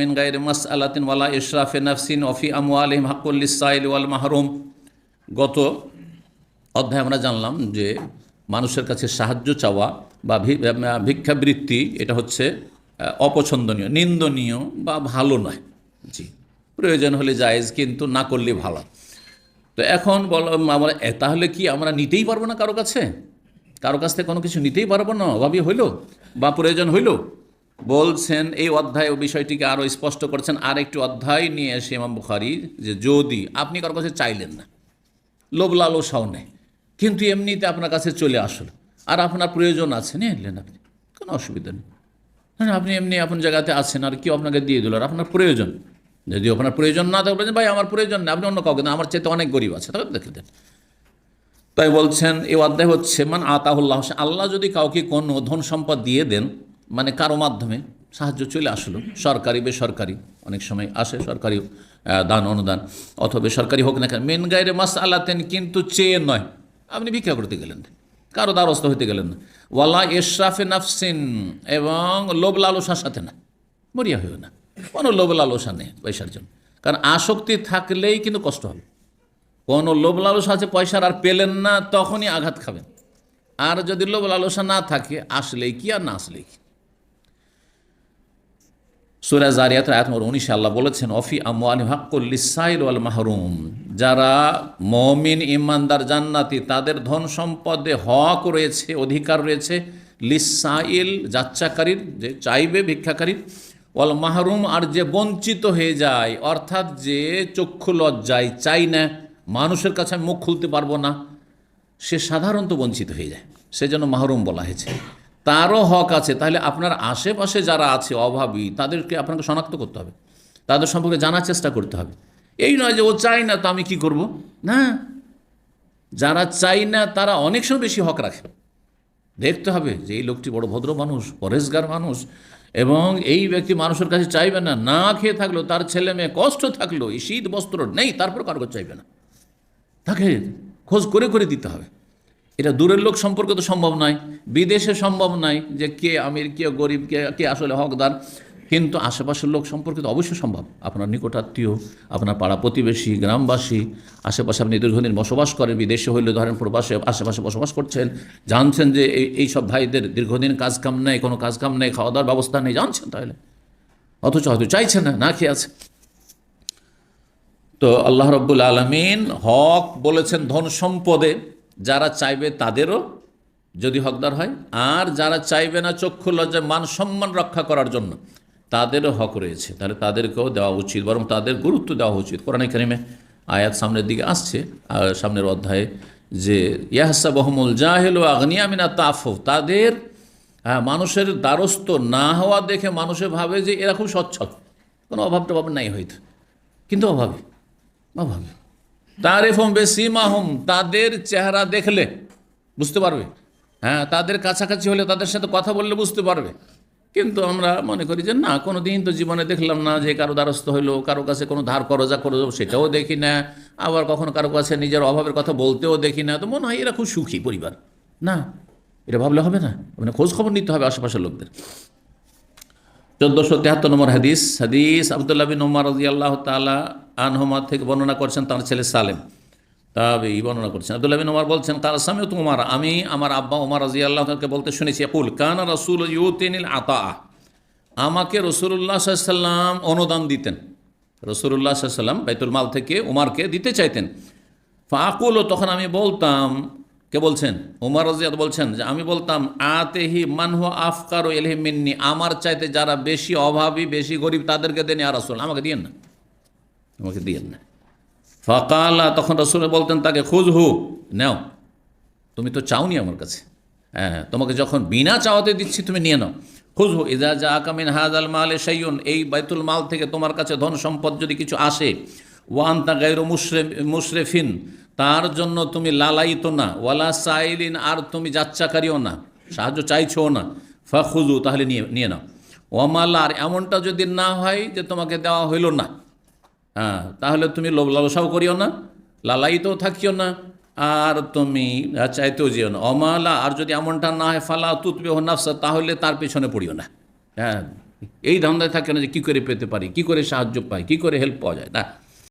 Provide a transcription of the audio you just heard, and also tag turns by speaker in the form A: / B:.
A: মিন গায়রি মাসআলাতিন ওয়ালা ইশরাফে নাফসিন ওফি আমওয়ালিহিম হাক্কুল লিসাইল ওয়াল মাহরুম গত অধ্যায়ে আমরা জানলাম যে মানুষের কাছে সাহায্য চাওয়া বা ভিক্ষাবৃত্তি এটা হচ্ছে অপছন্দনীয়, নিন্দনীয় বা ভালো নয়। জি, প্রয়োজন হলে জায়েজ কিন্তু না করলে ভালো। তো এখন বল, আমরা তাহলে কি আমরা নিতেই পারব না কারও কাছে? কারও কাছ থেকে কোনো কিছু নিতেই পারব না? অভাবী হইল বা প্রয়োজন হইল? বলছেন, এই অধ্যায় ও বিষয়টিকে আরও স্পষ্ট করছেন। আর একটি অধ্যায় নিয়ে এসে ইমাম বুখারি যে, যদি আপনি কারও কাছে চাইলেন না, লোভ লালসাও নেই, কিন্তু এমনিতে আপনার কাছে চলে আসলো, আর আপনার প্রয়োজন আছে, নিয়ে নিলেন আপনি, কোনো অসুবিধা নেই। হ্যাঁ আপনি এমনি আপন জায়গাতে আছেন, আর কেউ আপনাকে দিয়ে দিল, আর আপনার প্রয়োজন যদি আপনার প্রয়োজন না থাকে বলছেন, ভাই, আমার প্রয়োজন নেই, আপনি অন্য কাউকে দেন, আমার চেয়ে অনেক গরিব আছে, তাহলে দেখে দেন। তাই বলছেন, এই অধ্যায় হচ্ছে মানে আতাহুল্লাহ আল্লাহ যদি কাউকে কোনো ধন সম্পদ দিয়ে দেন মানে কারও মাধ্যমে সাহায্য চলে আসলো। সরকারি, বেসরকারি, অনেক সময় আসে সরকারি দান, অনুদান, অথবা বেসরকারি হোক না কেন। মেন গাইরে মাস আলাতেন কিন্তু চেয়ে নয়। আপনি ভিক্ষা করতে গেলেন। কারও দ্বারস্থ হইতে গেলেন না। ওয়ালা এশরাফে নাফসিন, এবং লোভ লালসার সাথে না। মরিয়া হইও না। কোনো লোভ লালসা নেই পয়সার জন্য। কারণ আসক্তি থাকলেই কিন্তু কষ্ট হবে। কোনো লোভ লালসা আছে পয়সার আর পেলেন না, তখনই আঘাত খাবেন। আর যদি লোভ লালসা না থাকে, আসলেই কি আর না আসলেই কি? সুরা জারিয়াত আয়াত নম্বর উনিশে আল্লাহ বলেছেন, অফি আমওয়ালি হাক্কুল্লিসাইল ওয়াল মাহরুম যারা মমিন ইমানদার জান্নাতি, তাদের ধন সম্পদে হক রয়েছে, অধিকার রয়েছে লিসাইল যাচ্চাকারীর, যে চাইবে ভিক্ষাকারীর, ওয়াল মাহরুম, আর যে বঞ্চিত হয়ে যায়, অর্থাৎ যে চক্ষু লজ্জায় চাই না, মানুষের কাছে আমি মুখ খুলতে পারব না, সে সাধারণত বঞ্চিত হয়ে যায়। সেজন্য মাহরুম বলা হয়েছে। তারও হক আছে। তাহলে আপনার আশেপাশে যারা আছে অভাবী, তাদেরকে আপনাকে শনাক্ত করতে হবে। তাদের সম্পর্কে জানার চেষ্টা করতে হবে। এই নয় যে ও চাই না, তো আমি কি করব? না। যারা চাই না, তারা অনেক সময় বেশি হক রাখে। দেখতে হবে যে এই লোকটি বড় ভদ্র মানুষ পরেশগার মানুষ, এবং এই ব্যক্তি মানুষের কাছে চাইবে না। না খেয়ে থাকল, তার ছেলে মেয়ে কষ্ট থাকল, এই শীত বস্ত্র নেই তারপর কারও চাইবে না। তাকে খোঁজ করে করে দিতে হবে। এটা দূরের লোক সম্পর্কে তো সম্ভব নয়, বিদেশে সম্ভব নয় যে কে আমির, কে গরিব, কে কে আসলে হকদার। কিন্তু আশেপাশের লোক সম্পর্কে তো অবশ্যই সম্ভব। আপনার নিকটাত্মীয়, আপনার পাড়া প্রতিবেশী, গ্রামবাসী, আশেপাশে আপনি দীর্ঘদিন বসবাস করেন, বিদেশে হইলে ধরেন প্রবাসে, আশেপাশে বসবাস করছেন, জানছেন যে এই এই সব ভাইদের দীর্ঘদিন কাজ কাম নেই, কোনো কাজ কাম নেই খাওয়া দাওয়ার ব্যবস্থা নেই, জানছেন তাহলে? অথচ হয়তো চাইছে না না খেয়ে আছে। তো আল্লাহ রব্বুল আলমিন হক বলেছেন ধন সম্পদে। যারা চাইবে তাদেরও যদি হকদার হয় আর যারা চাইবে না চক্ষু লজ্জায় মান সম্মান রক্ষা করার জন্য তাদেরও হক রয়েছে। তাহলে তাদেরকেও দেওয়া উচিত বরং তাদের গুরুত্ব দেওয়া উচিত। কোরআন কারিমে আয়াত সামনের দিকে আসছে আর সামনের অধ্যায়ে যে ইয়াহসা বহমুল জাহেল ও আগ্নিয়ামিনা তাফ তাদের হ্যাঁ, মানুষের দ্বারস্থ না হওয়া দেখে মানুষে ভাবে যে এরা খুব সচ্ছল কোনো অভাব টভাব নাই হয়তো। কিন্তু অভাবী অভাবী। তারিফম বেসিমাহুম তাদের চেহারা দেখলে বুঝতে পারবে। হ্যাঁ তাদের কাছাকাছি হলে তাদের সাথে কথা বললে বুঝতে পারবে। কিন্তু আমরা মনে করি যে, না কোনো দিন তো জীবনে দেখলাম না যে কারও দ্বারস্থ হইল, কারও কাছে কোনো ধার করজা করো সেটাও দেখি না। আবার কখনো কারও কাছে নিজের অভাবের কথা বলতেও দেখি না। তো মনে হয় এরা খুব সুখী পরিবার। না এটা ভাবলে হবে না। মানে খোঁজ খবর নিতে হবে আশেপাশের লোকদের। চোদ্দোশো তেহাত্তর নম্বর হাদিস হাদিস আবদুল্লাহ বিন ওমর রাজি আল্লাহ তালা আনহমা থেকে বর্ণনা করছেন তার ছেলে সালেম। তবে এই বর্ণনা করছেন। আবদুল্লাহ বিন ওমর বলছেন তার সামনে তোমার আমি আমার আব্বা ওমর রাজি আল্লাহকে বলতে শুনেছি কুল কানা রসুল ইউতিনিল আতা আমাকে রসুল্লাহ সাল্লাম অনুদান দিতেন। রসুল্লাহ সাল্লাম বাইতুল মাল থেকে উমারকে দিতে চাইতেন। ফাকুল তখন আমি বলতাম, কে বলছেন? উমার রাজিয়াত বলছেন যে, আমি বলতাম, আতেহি মানহ আফকার মিন্নি, আমার চাইতে যারা বেশি অভাবী, বেশি গরিব তাদেরকে দেন আর রসুল, আমাকে দিয়েন না। আমাকে দিয়েন না ফকালা, তখন রসুল বলতেন তাকে খুঁজ হু নেও। তুমি তো চাওনি আমার কাছে। হ্যাঁ তোমাকে যখন বিনা চাওয়াতে দিচ্ছি, তুমি নিয়ে নাও। খুঁজ হু ইজা যা আকামিন হাজ আল মালে সাইয়ন এই বাইতুল মাল থেকে তোমার কাছে ধন সম্পদ যদি কিছু আসে ওয়ান তা গাইরো মুশরে, মুশরেফিন, তার জন্য তুমি লালাইত না, ওয়ালা সাইলিন, আর তুমি যাচ্চাকারীও না, সাহায্য চাইছো না। ফা খুজু তাহলে নিয়ে নিয়ে নাও। ওয়ামাল আর এমনটা যদি না হয় যে তোমাকে দেওয়া হইল না। হ্যাঁ তাহলে তুমি লোভ লালসাও করিও না লালাইতেও থাকিও না, আর তুমি চাইতেও যেও না। অমালা, আর যদি এমনটা না হয়, ফালা তুতবে নাফসা, তাহলে তার পেছনে পড়িও না। হ্যাঁ এই ধান্দায় থাকে না যে কী করে পেতে পারি, কী করে সাহায্য পাই, কী করে হেল্প পাওয়া যায়। না